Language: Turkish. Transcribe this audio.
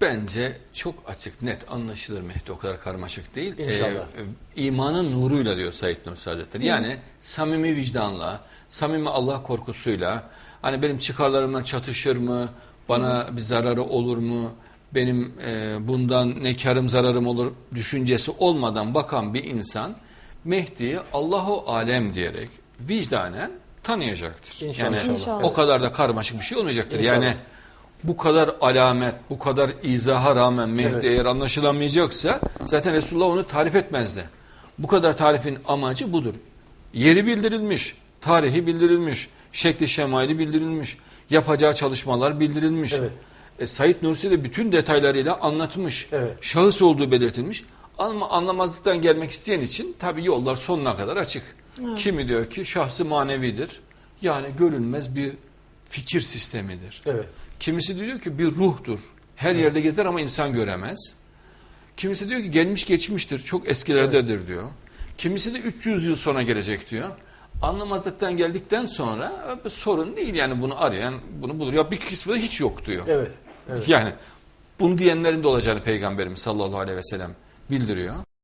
Bence çok açık, net anlaşılır Mehdi. O kadar karmaşık değil. İnşallah. Ee, imanın nuruyla diyor Said Nursi Hazretleri. Yani samimi vicdanla, samimi Allah korkusuyla, hani benim çıkarlarımla çatışır mı, bana bir zararı olur mu, benim e, bundan ne karım zararım olur düşüncesi olmadan bakan bir insan Mehdi'yi Allahu alem diyerek vicdanen tanıyacaktır. İnşallah. Yani İnşallah. o kadar da karmaşık bir şey olmayacaktır. İnşallah. Yani bu kadar alamet, bu kadar izaha rağmen Mehdi Evet. eğer anlaşılamayacaksa zaten Resulullah onu tarif etmezdi. Bu kadar tarifin amacı budur. Yeri bildirilmiş, tarihi bildirilmiş, şekli şemaili bildirilmiş, yapacağı çalışmalar bildirilmiş. Evet. E, Said Nursi de bütün detaylarıyla anlatmış. Evet. Şahıs olduğu belirtilmiş. Ama anlamazlıktan gelmek isteyen için tabii yollar sonuna kadar açık. Kimi diyor ki şahsı manevidir. Yani görünmez bir fikir sistemidir. Evet. Kimisi diyor ki bir ruhtur. Her yerde gezer ama insan göremez. Kimisi diyor ki gelmiş geçmiştir. Çok eskilerdedir diyor. Kimisi de 300 yıl sonra gelecek diyor. Anlamazlıktan geldikten sonra sorun değil yani bunu arayan bunu bulur. Ya bir kısmı da hiç yok diyor. Evet. Evet. Yani bunu diyenlerin de olacağını Peygamberimiz sallallahu aleyhi ve sellem bildiriyor.